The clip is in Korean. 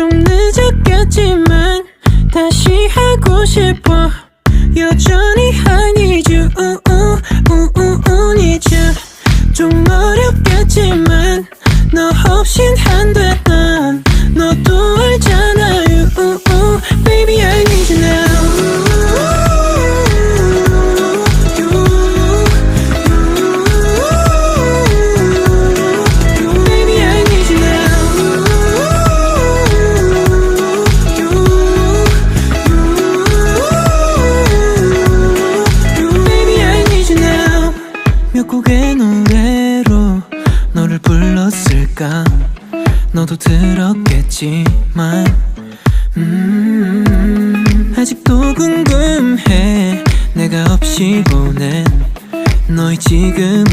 좀 늦었겠지만 다시 하고 싶어 여전히 I need you, ooh, ooh, ooh, ooh, need you 좀 어렵겠지만 노래로 너를 불렀을까? 너도 들었겠지만 음, 아직도 궁금해. 내가 없이 보낸 너의 지금은